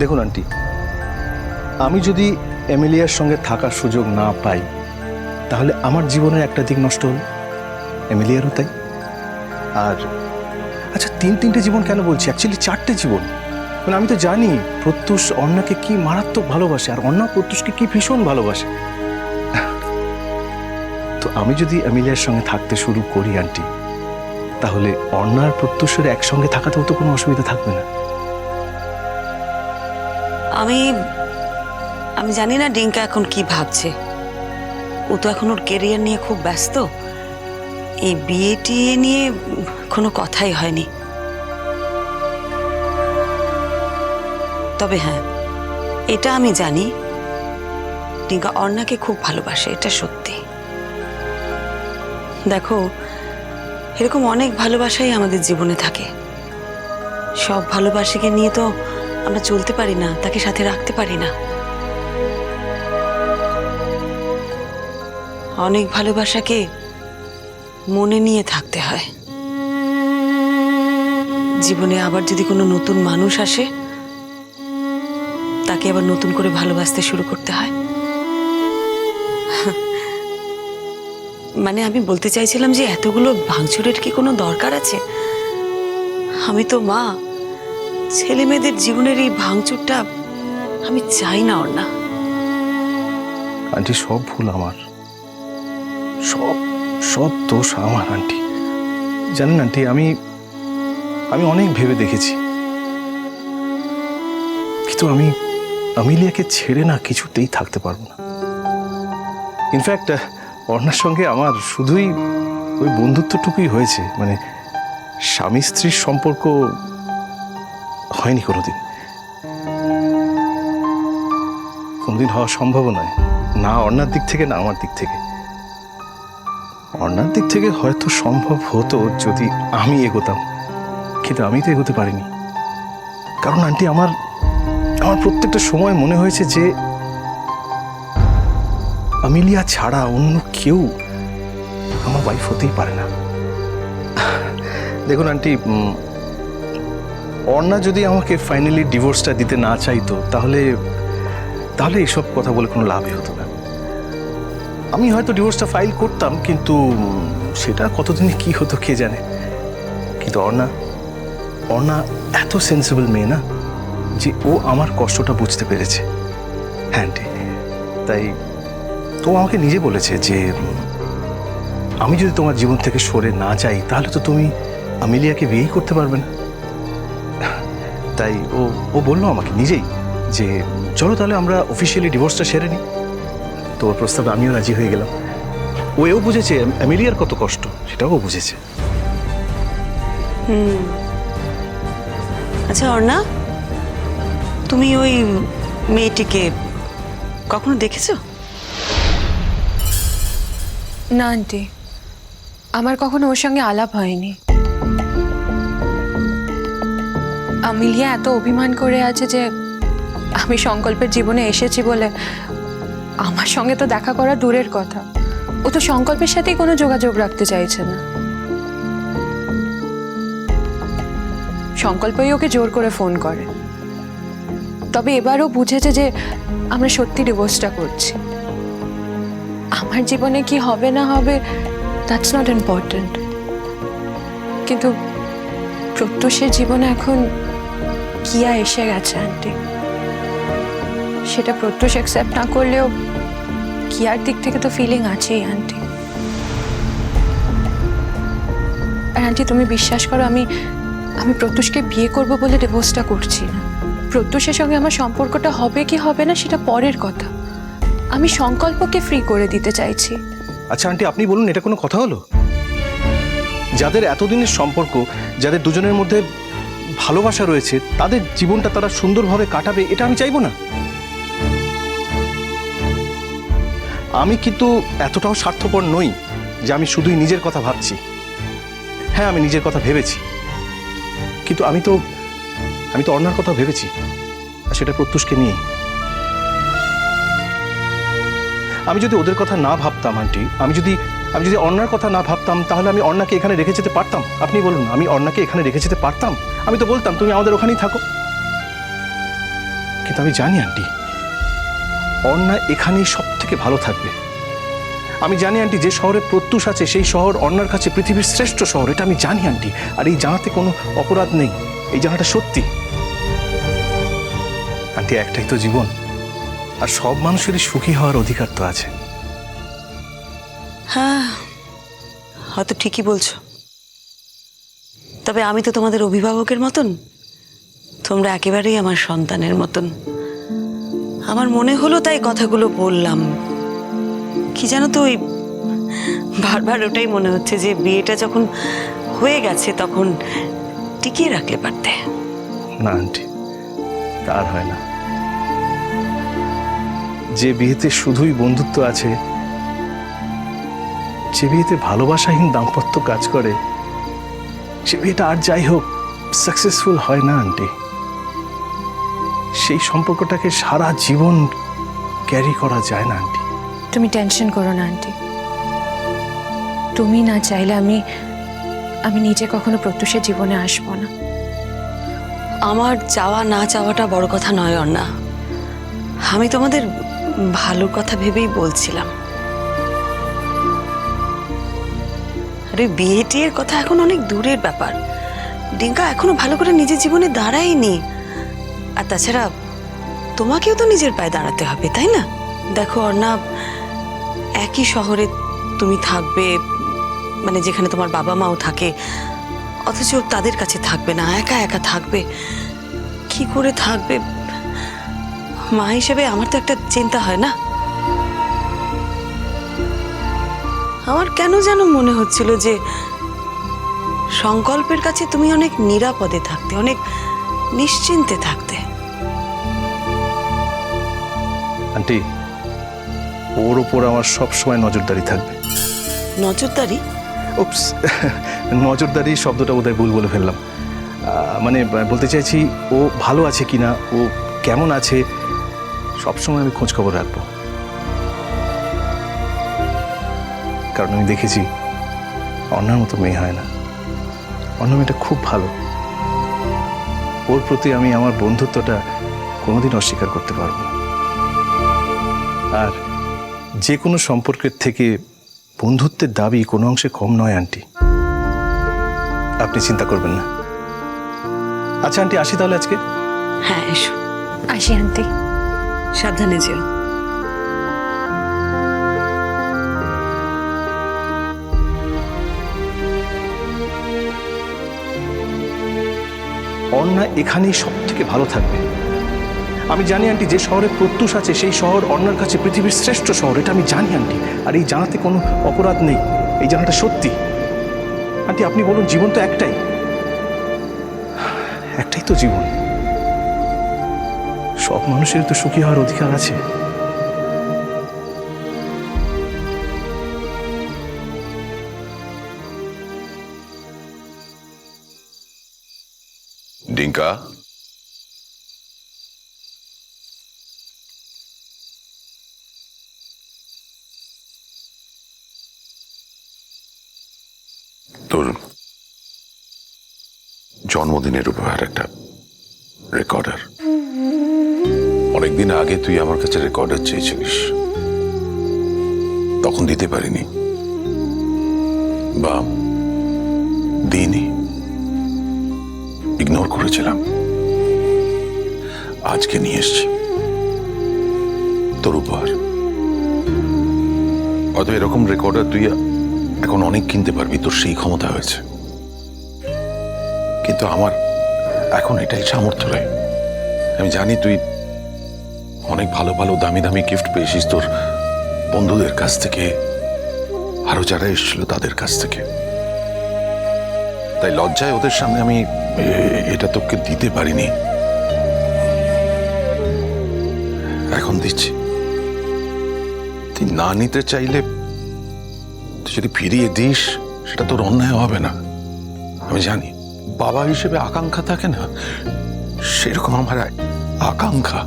দেখুন, আন্টি। আমি যদি এমিলিয়ার সঙ্গে থাকার সুযোগ না পাই, তাহলে আমার জীবনের একটা দিক নষ্ট হল। এমিলিয়ারও তাই। আর আচ্ছা তিন তিনটে জীবন কেন বলছি? অ্যাকচুয়ালি চারটে জীবন। মানে আমি তো জানি প্রত্যুষ অন্নাকে কি মারাত্মক ভালোবাসে, আর অন্না প্রত্যুষকে কি ভীষণ ভালোবাসে। তো আমি যদি এমিলিয়ার সঙ্গে থাকতে শুরু করি, আন্টি, তাহলে অন্যার প্রত্যুষের একসঙ্গে থাকাতেও তো কোনো অসুবিধা থাকবে না। আমি আমি জানি না ডিঙ্কা এখন কি ভাবছে। ও তো এখন ওর কেরিয়ার নিয়ে খুব ব্যস্ত। এই বিয়েটি নিয়ে কোনো কথাই হয়নি। তবে হ্যাঁ এটা আমি জানি, ডিঙ্কা অর্ণাকে খুব ভালোবাসে, এটা সত্যি। দেখো, এরকম অনেক ভালোবাসাই আমাদের জীবনে থাকে। সব ভালোবাসাকে নিয়ে তো আমরা চলতে পারি না, তাকে সাথে রাখতে পারি না। অনেক ভালোবাসাকে মনে নিয়ে থাকতে হয়। জীবনে আবার যদি কোনো নতুন মানুষ আসে, তাকে আবার নতুন করে ভালোবাসতে শুরু করতে হয়। মানে আমি বলতে চাইছিলাম যে, এতগুলো ভাঙচুরের কি কোনো দরকার আছে? আমি তো মা। ছেলে মেয়েদের জীবনের এই ভাঙচুরটা আমি চাই না ওর না আন্টি, সব ভুল আমার। সব সব দোষ আমার, আন্টি। জানেন আন্টি, আমি আমি অনেক ভেবে দেখেছি। কিন্তু আমি আমিলিয়াকে ছেড়ে না কিছুতেই থাকতে পারব না। ইনফ্যাক্ট অর্ণার সঙ্গে আমার শুধুই ওই বন্ধুত্বটুকুই হয়েছে। মানে স্বামী স্ত্রীর সম্পর্ক হয়নি কোনোদিন। কোনোদিন হওয়া সম্ভব নয়। না অর্ণার দিক থেকে, না আমার দিক থেকে। অর্ণার দিক থেকে হয়তো সম্ভব হতো যদি আমি এগোতাম। কিন্তু আমি তো এগোতে পারিনি। কারণ আন্টি, আমার আমার প্রত্যেকটা সময় মনে হয়েছে যে আমিলিয়া ছাড়া অন্য কেউ আমার ওয়াইফ হতেই পারে না। দেখুন আন্টি অর্ণা যদি আমাকে ফাইনালি ডিভোর্সটা দিতে না চাইতো, তাহলে তাহলে এসব কথা বলে কোনো লাভই হতো না। আমি হয়তো ডিভোর্সটা ফাইল করতাম, কিন্তু সেটা কতদিনে কি হতো কে জানে? কিন্তু অর্ণা অর্ণা এত সেন্সিবল মেয়ে না, যে ও আমার কষ্টটা বুঝতে পেরেছে। হ্যাঁ তাই তো আমাকে নিজে বলেছে যে, আমি যদি তোমার জীবন থেকে সরে না যাই, তাহলে তো তুমি আমিলিয়াকে বিয়েই করতে পারবে না। তাই ও ও বলল আমাকে নিজেই যে চলো তাহলে আমরা অফিসিয়ালি ডিভোর্সটা সেরে নিই। তো ওর প্রস্তাবে আমিও রাজি হয়ে গেলাম। ও এও বুঝেছে অ্যামিলিয়ার কত কষ্ট? সেটাও ও বুঝেছে। আচ্ছা অর্ণা তুমি ওই মেয়েটিকে কখনো দেখেছ? না আন্টি। আমার কখনো ওর সঙ্গে আলাপ হয়নি। আমিলিয়া এত অভিমান করে আছে যে আমি সংকল্পের জীবনে এসেছি বলে আমার সঙ্গে তো দেখা করা দূরের কথা। ও তো সংকল্পের সাথেই কোনো যোগাযোগ রাখতে চাইছে না। সংকল্পই ওকে জোর করে ফোন করে। তবে এবারও বুঝেছে যে আমরা সত্যি ডিভোর্সটা করছি। আমার জীবনে কি হবে না হবে দ্যাটস নট ইম্পর্ট্যান্ট কিন্তু প্রত্যুষের জীবনে এখন কিয়া এসে গেছে, আন্টি। সেটা প্রত্যুষ অ্যাকসেপ্ট না করলেও কিয়ার দিক থেকে তো ফিলিং আছেই, আন্টি। আর আন্টি, তুমি বিশ্বাস করো, আমি আমি প্রত্যুষকে বিয়ে করব বলে ডিভোর্সটা করছি না। প্রত্যুষের সঙ্গে আমার সম্পর্কটা হবে কি হবে না সেটা পরের কথা। আমি সংকল্পকে ফ্রি করে দিতে চাইছি। আচ্ছা আন্টি, আপনি বলুন, এটা কোনো কথা হলো? যাদের এতদিনের সম্পর্ক, যাদের দুজনের মধ্যে ভালোবাসা রয়েছে, তাদের জীবনটা তারা সুন্দরভাবে কাটাবে, এটা আমি চাইব না। আমি কিন্তু এতটাও স্বার্থপর নই যে আমি শুধুই নিজের কথা ভাবছি। হ্যাঁ আমি নিজের কথা ভেবেছি। কিন্তু আমি তো আমি তো অন্যার কথা ভেবেছি, আর সেটা প্রত্যুষকে নিয়ে। আমি যদি ওদের কথা না ভাবতাম, আন্টি, আমি যদি আমি যদি অন্যার কথা না ভাবতাম, তাহলে আমি অন্যাকে এখানে রেখে যেতে পারতাম। আপনি বলুন, আমি অন্যাকে এখানে রেখে যেতে পারতাম? আমি তো বলতাম, তুমি আমাদের ওখানেই থাকো। কিন্তু আমি জানি, আন্টি অন্না এখানেই সব থেকে ভালো থাকবে। আমি জানি, আন্টি, যে শহরে প্রত্যুষ আছে, সেই শহর অন্যার কাছে পৃথিবীর শ্রেষ্ঠ শহর, এটা আমি জানি, আন্টি। আর এই জানাতে কোনো অপরাধ নেই। এই জানাটা সত্যি। আন্টি, একটাই তো জীবন। আর সব মানুষেরই সুখী হওয়ার অধিকার তো আছে। হ্যাঁ হয়তো ঠিকই বলছো। তবে আমি তো তোমাদের অভিভাবকের মতন, তোমরা একেবারেই আমার সন্তানের মতন। আমার মনে হলো তাই কথাগুলো বললাম। কি জানো তো ওই বারবার ওটাই মনে হচ্ছে যে বিয়েটা যখন হয়ে গেছে তখন টিকিয়ে রাখলে পারতে। না, আন্টি, তার হয় না। যে বিয়েতে শুধুই বন্ধুত্ব আছে যে বিয়েতে ভালোবাসাহীন দাম্পত্য কাজ করে। সে বিয়েটা আর যাই হোক সাকসেসফুল হয় না আন্টি। সেই সম্পর্কটাকে সারা জীবন ক্যারি করা যায় না আন্টি। তুমি টেনশন করো না আন্টি। তুমি না চাইলে আমি আমি নিজে কখনো প্রত্যুষের জীবনে আসব না। আমার চাওয়া না চাওয়াটা বড় কথা নয় অন্না। আমি তোমাদের ভালোর কথা ভেবেই বলছিলাম। আরে বিয়ে টিয়ের কথা এখন অনেক দূরের ব্যাপার। ডিঙ্কা এখনও ভালো করে নিজের জীবনে দাঁড়ায়নি। আর তাছাড়া তোমাকেও তো নিজের পায়ে দাঁড়াতে হবে, তাই না? দেখো অর্ণা একই শহরে তুমি থাকবে মানে যেখানে তোমার বাবা মাও থাকে, অথচ তাদের কাছে থাকবে না, একা একা থাকবে। কি করে থাকবে? মা হিসেবে আমার তো একটা চিন্তা হয় না? আমার কেন যেন মনে হচ্ছিল যে সংকল্পের কাছে তুমি অনেক নিরাপদে থাকতে অনেক নিশ্চিন্তে থাকতে। আন্টি ওর ওপর আমার সব সময় নজরদারি থাকবে। নজরদারি? উপস নজরদারি শব্দটা বোধহয় ভুল বলে ফেললাম। মানে বলতে চাইছি ও ভালো আছে কিনা ও কেমন আছে সবসময় আমি খোঁজ খবর রাখব। কারণ আমি দেখেছি অন্যার মতো মেয়ে হয় না। অন্য মেয়েটা খুব ভালো। ওর প্রতি আমি আমার বন্ধুত্বটা কোনোদিন অস্বীকার করতে পারব না। আর যে কোনো সম্পর্কের থেকে বন্ধুত্বের দাবি কোনো অংশে কম নয়, আন্টি। আপনি চিন্তা করবেন না। আচ্ছা আন্টি, আসি তাহলে আজকে? হ্যাঁ এসো। আসি, আন্টি। সাবধানে যেও। অন্না এখানেই সব থেকে ভালো থাকবে। আমি জানি আন্টি যে শহরে প্রত্যুষ আছে, সেই শহর অন্যার কাছে পৃথিবীর শ্রেষ্ঠ শহর, এটা আমি জানি আন্টি। আর এই জানাতে কোনো অপরাধ নেই। এই জানাটা সত্যি। আন্টি, আপনি বলুন, জীবন তো একটাই। একটাই তো জীবন। সব মানুষের তো সুখী হওয়ার অধিকার আছে। ডিঙ্কা তোর জন্মদিনের উপহার একটা রেকর্ডার অনেকদিন আগে তুই আমার কাছে রেকর্ডার চেয়েছিলিস। তখন দিতে পারিনি। বা দিইনি। করেছিলাম আজকে নিয়ে এসছি। তোর উপহার। হয়তো এরকম রেকর্ডার তুই এখন অনেক কিনতে পারবি, তোর সেই ক্ষমতা হয়েছে। কিন্তু আমার এখন এটাই সামর্থ্য নয় আমি জানি তুই অনেক ভালো ভালো দামি দামি গিফট পেয়েছিস তোর বন্ধুদের কাছ থেকে, আরও যারা এসেছিল তাদের কাছ থেকে। তাই লজ্জায় ওদের সামনে আমি এটা তোকে দিতে পারিনি। এখন দিচ্ছি। তুই না নিতে চাইলে তুই যদি ফিরিয়ে দিস, সেটা তোর অন্যায় হবে না। আমি জানি, বাবা হিসেবে আকাঙ্ক্ষা থাকে না, সেরকম আমার আকাঙ্ক্ষা।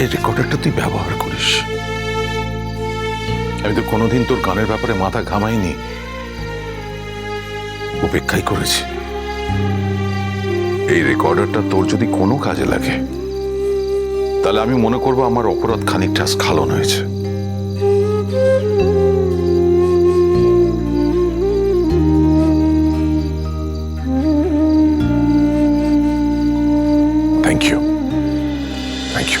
এই রেকর্ডারটা তুই ব্যবহার করিস। আমি তো কোনোদিন তোর গানের ব্যাপারে মাথা ঘামাইনি। উপেক্ষাই করেছি। এই রেকর্ডারটা তোর যদি কোনো কাজে লাগে, তাহলে আমি মনে করব আমার অপরাধ খানিকটা স্খালন হয়েছে। Thank you thank you